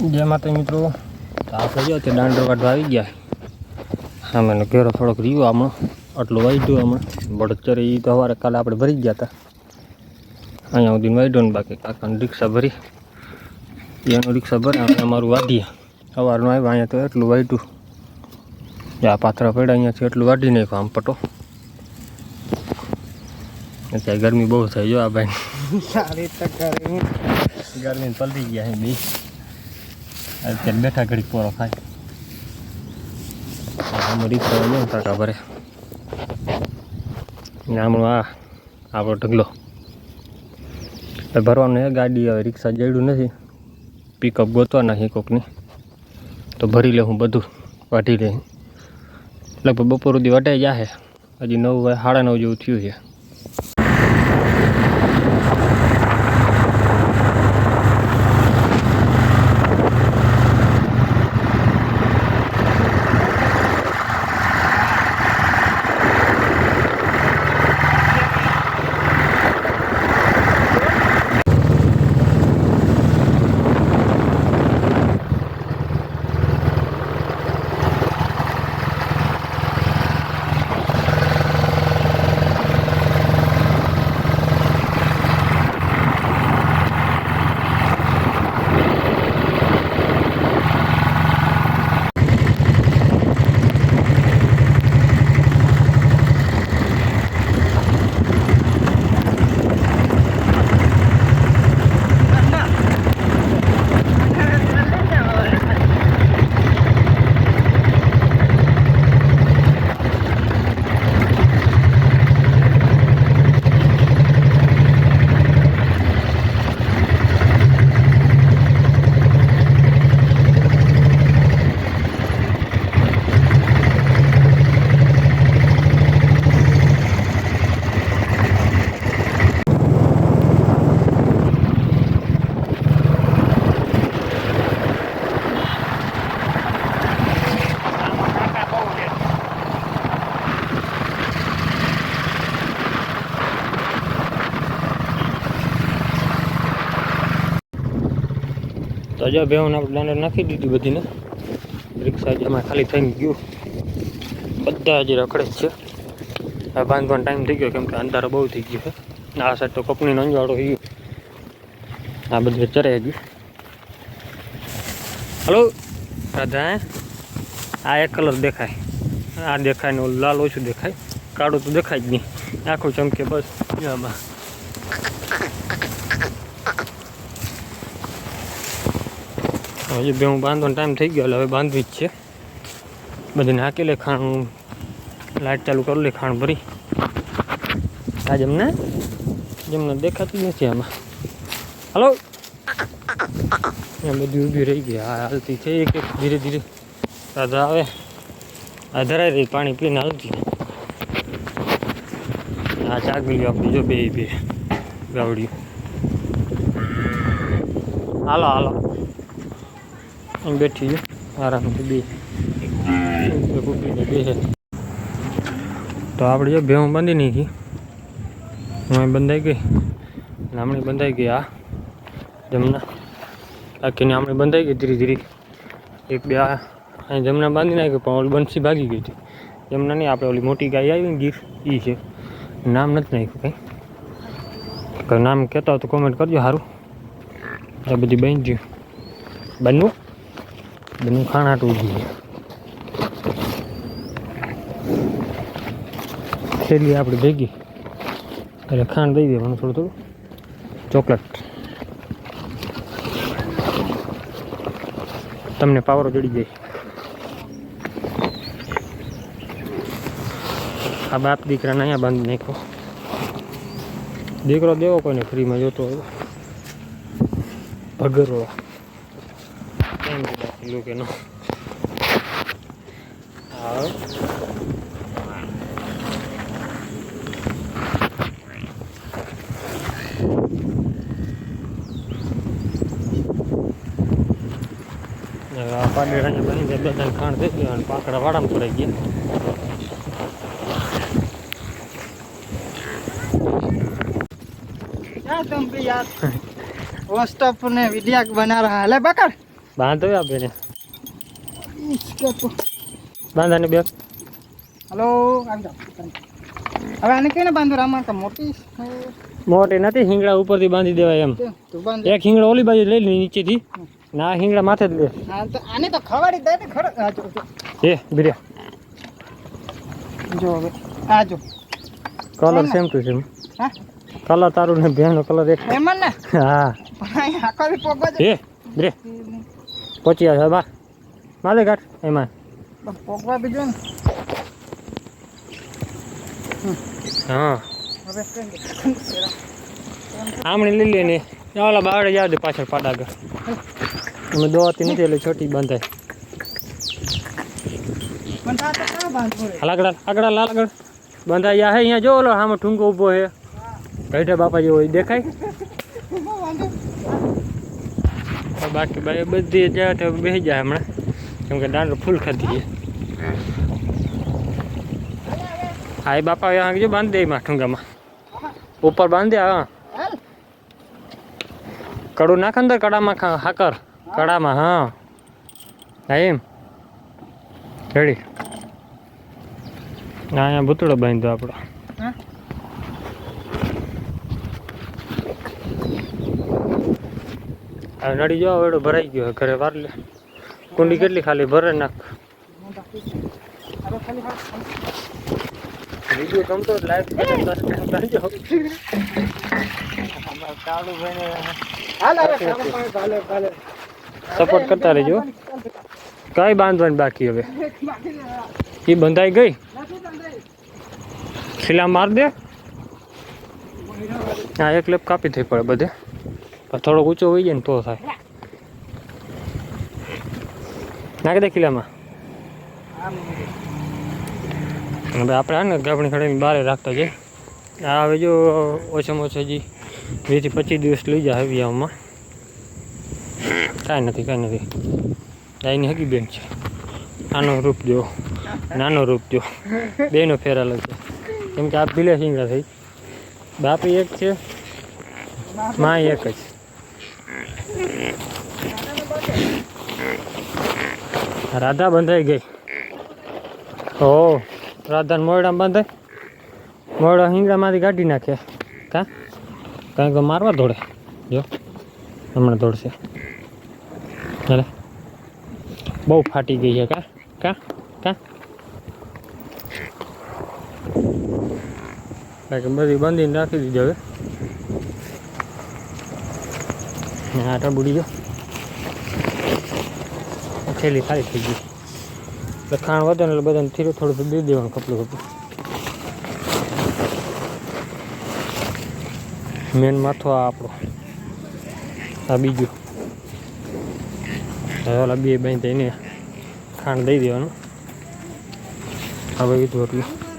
જય માતા મિત્રો. આપણે જો તે દાંડો કાઢવા આવી ગયા. હા મને ઘેરો થોડોક રહ્યો આમાં આટલું વાગ્યું આમાં બળચરે એ તો સવારે કાલે આપણે ભરી ગયા હતા. અહીંયા સુધી વાગ્યો ને બાકી કાકાની રિક્ષા ભરી. એનું રિક્ષા ભરે અને અમારું વાઢીએ. સવારનું આવ્યા અહીંયા તો એટલું વાઢ્યું આ પાથરા પડ્યા અહીંયાથી એટલું વાઢી નાખ્યું આમ પટો. અત્યારે ગરમી બહુ થાય જો આ ભાઈ ગરમી પલટી ગયા અહીં બે. અત્યારે બેઠા ઘડીક પોરો ખાય રિક્ષા કાકા ભરે હમણાં આ આપણો ઢગલો ભરવાનું એ ગાડી હવે રિક્ષા જડ્યું નથી પિકઅપ ગોતવાના છે કોકની તો ભરી લે હું બધું વાઢી લે લગભગ બપોર સુધી વટાઈ જાહે હજી નવ સાડા નવ જેવું થયું છે તો જો બેહું આપણે દાંડર નાખી દીધી બધીને. રિક્ષા જેમાં ખાલી થઈને ગયું. બધા હજી રખડે જ છે. હવે બાંધવાનો ટાઈમ થઈ ગયો, કેમ કે અંધારો બહુ થઈ ગયો છે. આ સાઈડ તો કપનીનો અંજવાળો થઈ ગયો આ બધું ચરે હજી. હલો, રાધા આ એક કલર દેખાય. આ દેખાય ને લાલ ઓછું દેખાય. કાળું તો દેખાય જ નહીં. આખું ચમકે બસ. આમાં હજી બે હું બાંધવાનો ટાઈમ થઈ ગયો, એટલે હવે બાંધવી જ છે. બધી નાખી લે ખાણ લાઇટ ચાલુ કરી લે ખાણ ભરી. આજ એમને જમને દેખાતી નથી આમાં. હલો એમ બધી ઊભી રહી ગઈ. હા, હાલતી છે એક એક, ધીરે ધીરે. રાધા આવે. આ ધરાઈ રહી, પાણી પીને હાલતી. આ ચાગલી આપણી જો બે બે ગાવડિયું હાલો હાલો. એમ બેઠી છે. આરામથી બે બે છે તો આપણે જો ભેહું બાંધી નાખી. હું બંધાઈ ગઈ. નામણી બંધાઈ ગઈ આ જમના આખીને આમણી બંધાઈ ગઈ ધીરે ધીરે. એક બે આ જમના બાંધી નાખી પણ ઓલી બંસી ભાગી ગઈ હતી. જમના નહીં, આપણે ઓલી મોટી ગાય આવી ને ગીર એ છે. નામ નથી નાખ્યું કંઈ. કંઈ નામ કહેતા હોય તો કોમેન્ટ કરજો સારું આ બધી બની ગયું. બનવું બનવું ખાણાટ છે છેલ્લી આપણે ભેગી. એટલે ખાંડ દઈ દેવાનું થોડું થોડું. ચોકલેટ. તમને પાવરો ચડી જાય. આ બાપ દીકરાને અહીંયા બાંધી નાખો દીકરો દેવો કોઈને ફ્રીમાં જોતો હોય. ભગરો. કેમ કીધું કે નો હા પાડેડા બની જાય બે ત્રણ ખાણ થઈ ગયો અને પાકડા વાડામાં પડાઈ ગયા क्या तुम भी यार व्हाट्सएप ने वीडियो बना रहा है ले बकर બાંધો આપે ને બાંધાને બે હલો હવે આને કઈને બાંધો? રામા કે મોટી મોટી નથી હિંગડા ઉપરથી બાંધી દેવાય એમ. એક હિંગડા ઓલી બાજુ લઈ લે નીચેથી ના હિંગડા માથે જ લે. આને તો ખવાડી દે ખડ એ બિરિયા જો હવે આ જો. કલર સેમ ટુ સેમ હા? કલર તારું ને ભેણનો કલર એક. એમ ને? હા. આખો બી એ બિરિયા પહોંચી આવે બા. માલે ઘાટ એમાં. તો પોગવા બીજો ને? હા. આમણે લઈ લે ને ઓલા બાવડે જાવ દે પાછળ પાડા આગળ. અમે દોવાતી નથી એટલે છોટી બંધાય. આગળ આગળ હાલ આગળ. બંધાઈ યા હે અહીંયા જો ઓલો આમાં ઠુંગો ઊભો હે. બેઠા બાપા જેવો દેખાય વાંધો બાકી ભાઈ બધી જાય તો બેસી જાય હમણાં. કેમ કે દાંડો ફૂલ ખાધી છે. હા, એ બાપા જો બાંધી દે એમાં ઠુંગામાં. ઉપર બાંધી હા. કડું નાખ અંદર કડામાં હાકર. કડામાં, હા. હા, એમ. રેડી. ના અહીંયા ભૂતળો બાંધ્યો આપણો. હવે નડી જવા વેડો ભરાઈ ગયો ઘરે વાર લે કુંડી કેટલી ખાલી? ભરે નાખ. વીડિયો ગમતો લાઈક કરજો. સપોર્ટ કરતા રહેજો. કઈ બાંધવાની બાકી હવે. એ બંધાઈ ગઈ? ખીલા માર દે. હા એક લેપ કાપી થઈ પડે બધે. થોડોક ઊંચો હોઈ જાય ને તો થાય. નાખી દે ખીલામાં. હવે આપણે આ ને ગાભણી ખડીને બહાર રાખતા જઈએ. આ હવે જો ઓછામાં ઓછા હજી વીસથી પચીસ દિવસ લઈ જાય હવિયામાં કાંઈ નથી કાંઈ નથી. ગાયની હકી બેન છે. આનો રૂપ જો નાનો રૂપ જો બેનો ફેર છે. કેમ કે આ પીલે શીંગડા થઈ. બાપી એક છે. મા એક જ. રાધા બંધાઈ ગઈ. ઓ રાધાને મોયડામાં બંધાઈ મોયડા હિંગડામાંથી કાઢી નાખે. કા? કારણ કે મારવા દોડે. જો, હમણાં દોડશે. ચાલે બહુ ફાટી ગઈ છે, કા? કા? કા? બાકી બધી બાંધીને રાખી દીધી હવે. ને આટા બુડી જો. થેલી ખાલી થઈ ગઈ. એટલે ખાણ વધે ને એટલે બધાને થોડું થોડું દઈ દેવાનું કપડું કપડું. મેન માથો આ આપણો. આ બીજું. હવે બે બાંધી એને ખાંડ દઈ દેવાનું. હવે કીધું એટલું.